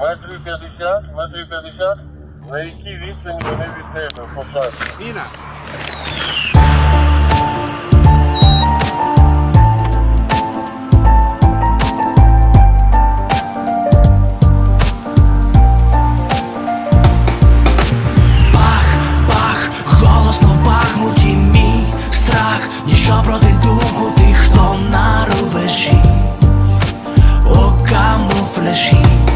Метрів 50, метрів 50. На якій відстані вони від тебе посадять? Міна. Бах, бах, голосно в Бахмуті мій страх, ніщо проти духу тих, хто на рубежі, у камуфляжі.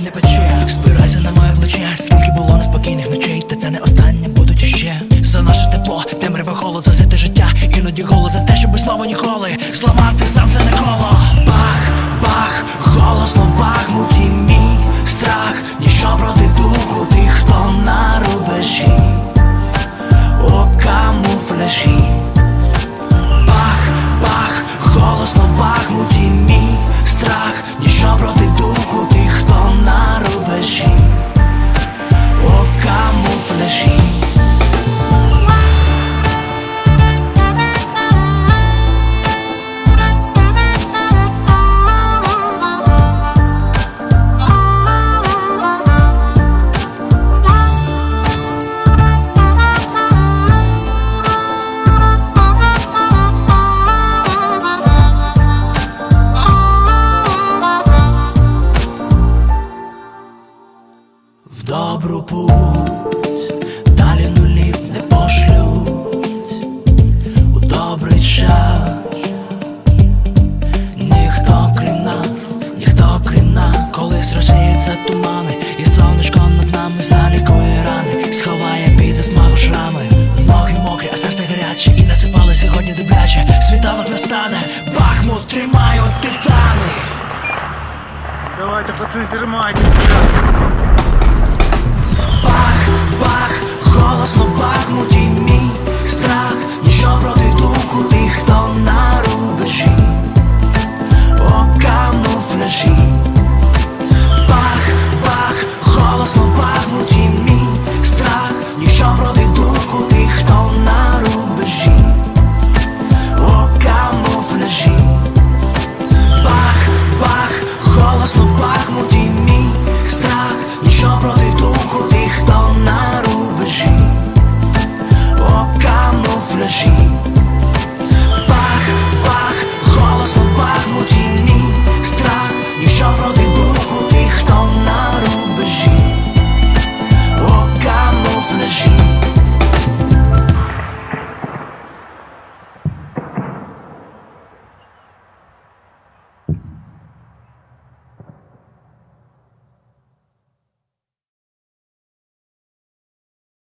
Не пече, спирайся на моє плече, скільки було неспокійних ночей, та це не останнє будуть іще. За наше тепло, темряве холод, засити життя, іноді голод за те, щоб слово ніколи В добру путь далі нулів не пошлють у добрий час. Ніхто крім нас, ніхто крім нас, колись розсіються тумани, і сонечко над нами залікує рани, сховає під засмагу шрами. Ноги мокрі, а серце гаряче, і насипали сьогодні добряче. Світанок настане, Бахмут тримають титани. Давайте, пацани, тримайтесь, блядь.